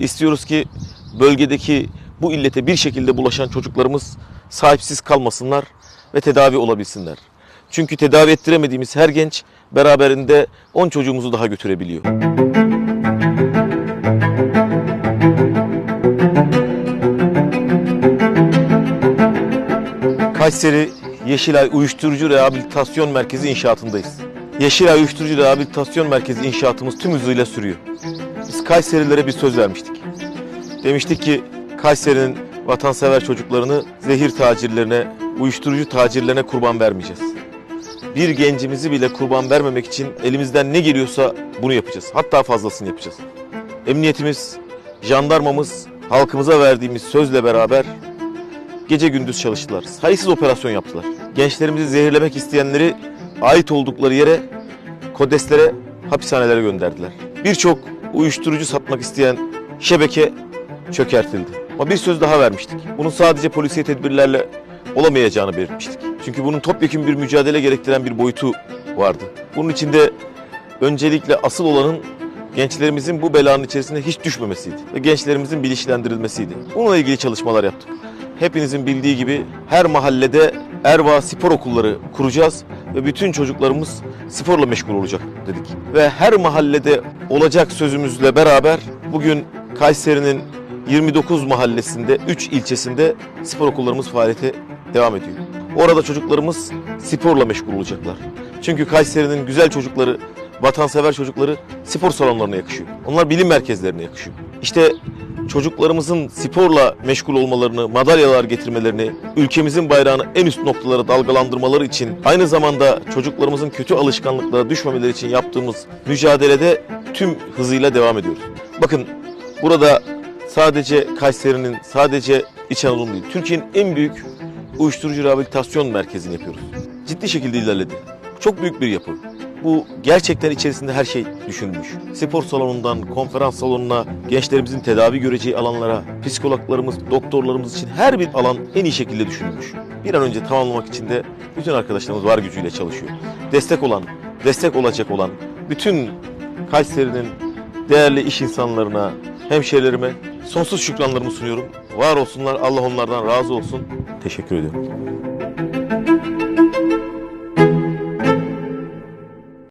İstiyoruz ki bölgedeki bu illete bir şekilde bulaşan çocuklarımız sahipsiz kalmasınlar ve tedavi olabilsinler. Çünkü tedavi ettiremediğimiz her genç beraberinde 10 çocuğumuzu daha götürebiliyor. Kayseri Yeşilay Uyuşturucu Rehabilitasyon Merkezi inşaatındayız. Yeşilay Uyuşturucu Rehabilitasyon Merkezi inşaatımız tüm hızıyla sürüyor. Biz Kayserililere bir söz vermiştik. Demiştik ki Kayseri'nin vatansever çocuklarını zehir tacirlerine, uyuşturucu tacirlerine kurban vermeyeceğiz. Bir gencimizi bile kurban vermemek için elimizden ne geliyorsa bunu yapacağız. Hatta fazlasını yapacağız. Emniyetimiz, jandarmamız, halkımıza verdiğimiz sözle beraber gece gündüz çalıştılar. Sayısız operasyon yaptılar. Gençlerimizi zehirlemek isteyenleri ait oldukları yere, kodeslere, hapishanelere gönderdiler. Birçok uyuşturucu satmak isteyen şebeke çökertildi. Ama bir söz daha vermiştik. Bunun sadece polisiye tedbirlerle olamayacağını belirtmiştik. Çünkü bunun topyekun bir mücadele gerektiren bir boyutu vardı. Bunun içinde öncelikle asıl olanın gençlerimizin bu belanın içerisine hiç düşmemesiydi. Ve gençlerimizin bilinçlendirilmesiydi. Bununla ilgili çalışmalar yaptık. Hepinizin bildiği gibi her mahallede Erva spor okulları kuracağız ve bütün çocuklarımız sporla meşgul olacak dedik. Ve her mahallede olacak sözümüzle beraber bugün Kayseri'nin 29 mahallesinde, 3 ilçesinde spor okullarımız faaliyete devam ediyor. Orada çocuklarımız sporla meşgul olacaklar. Çünkü Kayseri'nin güzel çocukları, vatansever çocukları spor salonlarına yakışıyor. Onlar bilim merkezlerine yakışıyor. İşte çocuklarımızın sporla meşgul olmalarını, madalyalar getirmelerini, ülkemizin bayrağını en üst noktalara dalgalandırmaları için aynı zamanda çocuklarımızın kötü alışkanlıklara düşmemeleri için yaptığımız mücadelede tüm hızıyla devam ediyoruz. Bakın burada sadece Kayseri'nin, sadece İç Anadolu'nun değil, Türkiye'nin en büyük uyuşturucu rehabilitasyon merkezini yapıyoruz. Ciddi şekilde ilerledi. Çok büyük bir yapı. Bu gerçekten içerisinde her şey düşünülmüş. Spor salonundan konferans salonuna, gençlerimizin tedavi göreceği alanlara, psikologlarımız, doktorlarımız için her bir alan en iyi şekilde düşünülmüş. Bir an önce tamamlamak için de bütün arkadaşlarımız var gücüyle çalışıyor. Destek olan, destek olacak olan bütün Kayseri'nin değerli iş insanlarına, hemşehrilerime sonsuz şükranlarımı sunuyorum. Var olsunlar, Allah onlardan razı olsun. Teşekkür ediyorum.